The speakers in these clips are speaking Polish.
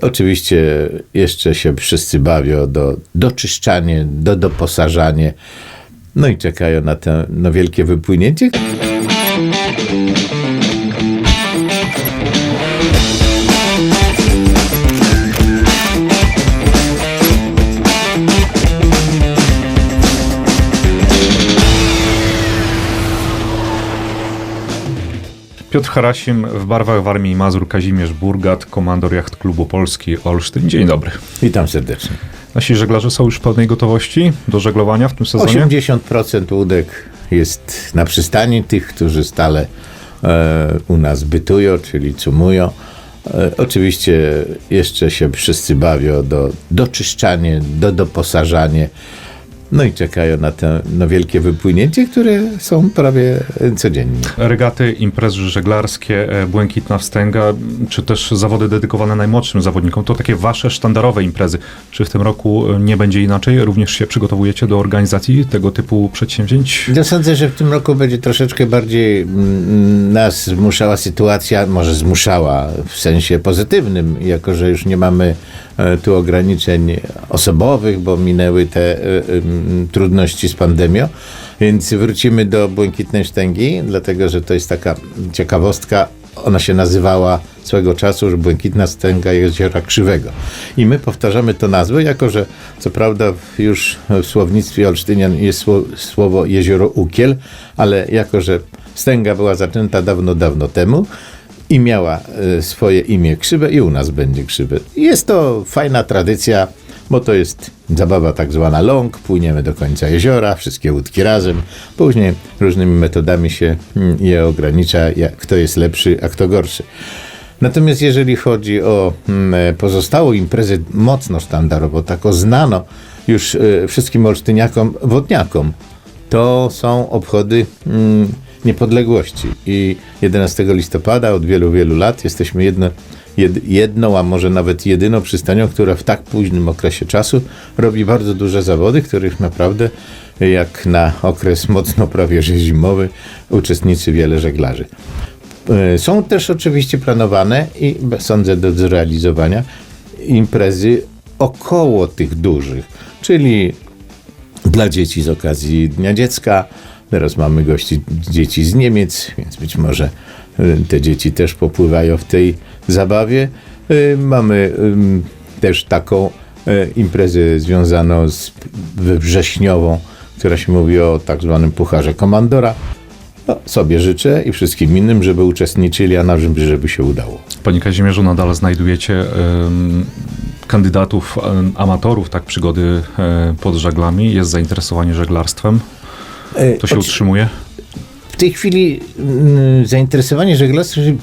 Oczywiście jeszcze się wszyscy bawią do doczyszczanie, do doposażanie. No i czekają na to no, wielkie wypłynięcie. Piotr Harasim w barwach w Armii Mazur, Kazimierz Burgat, komandor Jacht Klubu Polski Olsztyn. Dzień dobry. Witam serdecznie. Nasi żeglarze są już w pełnej gotowości do żeglowania w tym sezonie? 80% łódek jest na przystani, tych, którzy stale e, u nas bytują, czyli cumują. E, oczywiście jeszcze się wszyscy bawią do doczyszczanie, do doposażanie. No i czekają na to no, wielkie wypłynięcie, które są prawie codziennie. Regaty, imprezy żeglarskie, e, Błękitna Wstęga, czy też zawody dedykowane najmłodszym zawodnikom, to takie wasze sztandarowe imprezy. Czy w tym roku e, nie będzie inaczej? Również się przygotowujecie do organizacji tego typu przedsięwzięć? Ja sądzę, że w tym roku będzie troszeczkę bardziej mm, nas zmuszała sytuacja, może zmuszała w sensie pozytywnym, jako że już nie mamy e, tu ograniczeń osobowych, bo minęły te trudności z pandemią, więc wrócimy do Błękitnej Sztęgi, dlatego że to jest taka ciekawostka. Ona się nazywała swego czasu, że Błękitna Stęga Jeziora Krzywego. I my powtarzamy to nazwę, jako że co prawda już w słownictwie Olsztynian jest sło- słowo jezioro Ukiel, ale jako że Stęga była zaczęta dawno, dawno temu i miała e, swoje imię Krzywe i u nas będzie Krzywe. Jest to fajna tradycja, bo to jest zabawa tak zwana long, płyniemy do końca jeziora, wszystkie łódki razem, później różnymi metodami się mm, je ogranicza, kto jest lepszy, a kto gorszy. Natomiast jeżeli chodzi o mm, pozostałą imprezę mocno sztandarowo, taką znano już e, wszystkim olsztyniakom, wodniakom, to są obchody mm, niepodległości. I 11 listopada od wielu, wielu lat jesteśmy jedno, jed, jedną, a może nawet jedyną przystanią, która w tak późnym okresie czasu robi bardzo duże zawody, których naprawdę jak na okres mocno prawie że zimowy uczestniczy wiele żeglarzy. E, Są też oczywiście planowane i sądzę do zrealizowania imprezy około tych dużych, czyli dla dzieci z okazji Dnia Dziecka. Teraz mamy gości dzieci z Niemiec, więc być może y, te dzieci też popływają w tej zabawie. Y, Mamy też taką y, imprezę związaną z wrześniową, która się mówi o tak zwanym pucharze komandora. No, sobie życzę i wszystkim innym, żeby uczestniczyli, a nam, żeby się udało. Panie Kazimierzu, nadal znajdujecie kandydatów, amatorów, tak, przygody e, pod żaglami. Jest zainteresowanie żeglarstwem. To się utrzymuje? W tej chwili mm, zainteresowanie żeglarstwem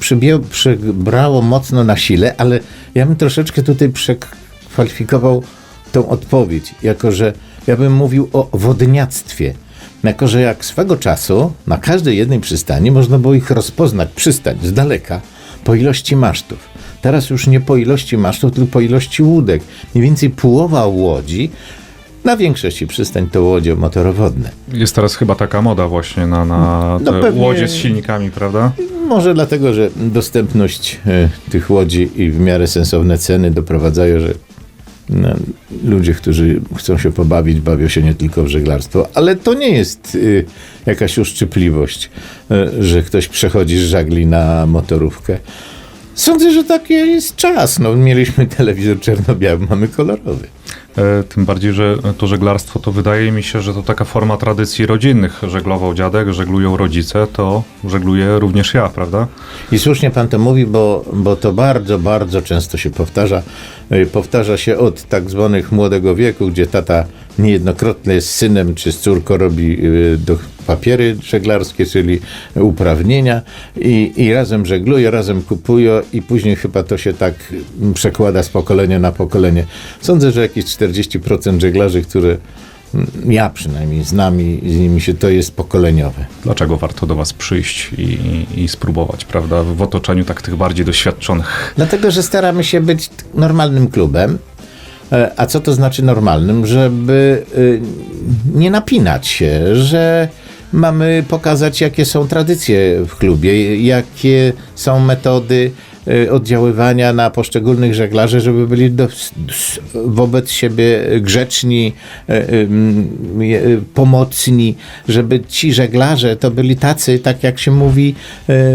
przebrało mocno na sile, ale ja bym troszeczkę tutaj przekwalifikował tą odpowiedź, jako że ja bym mówił o wodniactwie. Jako, że jak swego czasu na każdej jednej przystani można było ich rozpoznać, przystań z daleka, po ilości masztów. Teraz już nie po ilości masztów, tylko po ilości łódek. Mniej więcej połowa łodzi, na większości przystań to łodzie motorowodne. Jest teraz chyba taka moda właśnie na, na No pewnie- łodzie z silnikami, prawda? Może dlatego, że dostępność e, tych łodzi i w miarę sensowne ceny doprowadzają, że no, ludzie, którzy chcą się pobawić, bawią się nie tylko w żeglarstwo, ale to nie jest y, jakaś uszczypliwość, y, że ktoś przechodzi z żagli na motorówkę. Sądzę, że taki jest czas. No, mieliśmy telewizor czarno-biały, mamy kolorowy. E, Tym bardziej, że to żeglarstwo to wydaje mi się, że to taka forma tradycji rodzinnych. Żeglował dziadek, żeglują rodzice, to żegluję również ja, prawda? I słusznie pan to mówi, bo, bo to bardzo, bardzo często się powtarza. Y, Powtarza się od tak zwanych młodego wieku, gdzie tata niejednokrotnie z synem czy z córką robi y, do papiery żeglarskie, czyli uprawnienia i, i razem żegluje, razem kupują i później chyba to się tak przekłada z pokolenia na pokolenie. Sądzę, że jakieś 40% żeglarzy, które mm, ja przynajmniej znam i z nimi się to jest pokoleniowe. Dlaczego warto do was przyjść i, i, i spróbować, prawda? W otoczeniu tak tych bardziej doświadczonych. Dlatego, że staramy się być normalnym klubem. E, A co to znaczy normalnym? Żeby y, nie napinać się, że mamy pokazać, jakie są tradycje w klubie, jakie są metody oddziaływania na poszczególnych żeglarzy, żeby byli do, wobec siebie grzeczni, y, y, y, pomocni, żeby ci żeglarze to byli tacy, tak jak się mówi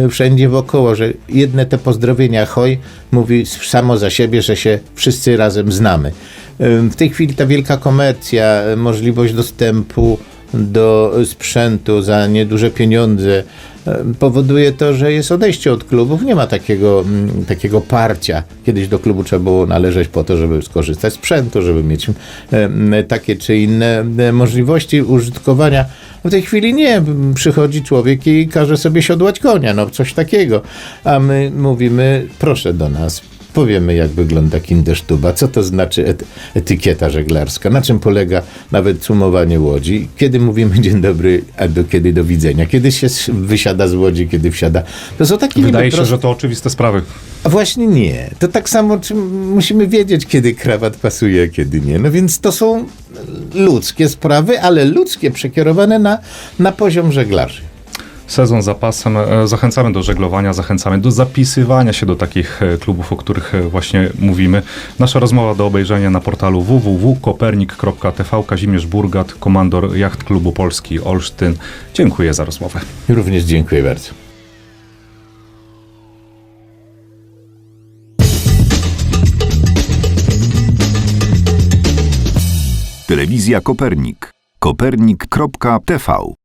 y, wszędzie wokoło, że jedne te pozdrowienia hoj mówi samo za siebie, że się wszyscy razem znamy. Y, W tej chwili ta wielka komercja, y, możliwość dostępu do sprzętu za nieduże pieniądze e, powoduje to, że jest odejście od klubów. Nie ma takiego, mm, takiego parcia. Kiedyś do klubu trzeba było należeć po to, żeby skorzystać z sprzętu, żeby mieć e, m, takie czy inne e, możliwości użytkowania. W tej chwili nie. Przychodzi człowiek i każe sobie siodłać konia, no coś takiego. A my mówimy, proszę do nas, Powiemy, jak wygląda kindersztuba, co to znaczy ety- etykieta żeglarska, na czym polega nawet sumowanie łodzi, kiedy mówimy dzień dobry, a do, kiedy do widzenia, kiedy się wysiada z łodzi, kiedy wsiada. To są takie Wydaje się, proste- że to oczywiste sprawy. a właśnie nie. To tak samo, musimy wiedzieć, kiedy krawat pasuje, a kiedy nie. No więc to są ludzkie sprawy, ale ludzkie przekierowane na, na poziom żeglarzy. Sezon za pasem. E, Zachęcamy do żeglowania, zachęcamy do zapisywania się do takich e, klubów, o których e, właśnie mówimy. Nasza rozmowa do obejrzenia na portalu www.kopernik.tv. Kazimierz Burgat, komandor Jacht Klubu Polski Olsztyn. Dziękuję za rozmowę. Również dziękuję bardzo. Telewizja Kopernik. Kopernik.tv